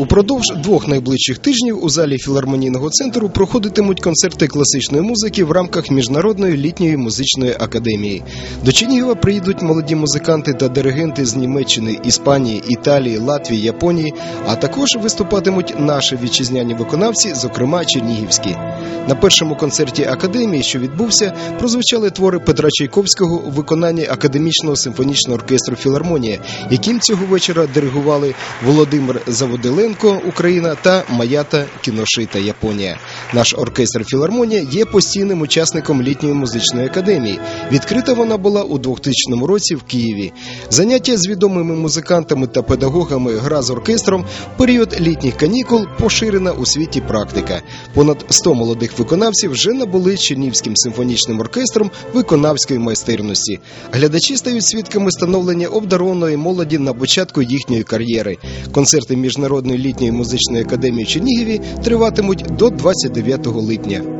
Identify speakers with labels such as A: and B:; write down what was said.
A: Упродовж двох найближчих тижнів у залі філармонійного центру проходитимуть концерти класичної музики в рамках міжнародної літньої музичної академії. До Чернігова приїдуть молоді музиканти та диригенти з Німеччини, Іспанії, Італії, Латвії, Японії, а також виступатимуть наші вітчизняні виконавці, зокрема чернігівські. На першому концерті академії, що відбувся, прозвучали твори Петра Чайковського у виконанні академічного симфонічного оркестру Філармонія, яким цього вечора диригували Володимир Заводиленко, Україна та Маята Кіношита Японія. Наш оркестр Філармонія є постійним учасником літньої музичної академії. Відкрита вона була у 2000 році в Києві. Заняття з відомими музикантами та педагогами гра з оркестром період літніх канікул поширена у світі практика. Понад 100 молодих виконавців вже набули Чернівським симфонічним оркестром виконавської майстерності. Глядачі стають свідками становлення обдарованої молоді на початку їхньої кар'єри. Концерти міжнародної літньої музичної академії в Чернігові триватимуть до 29 липня.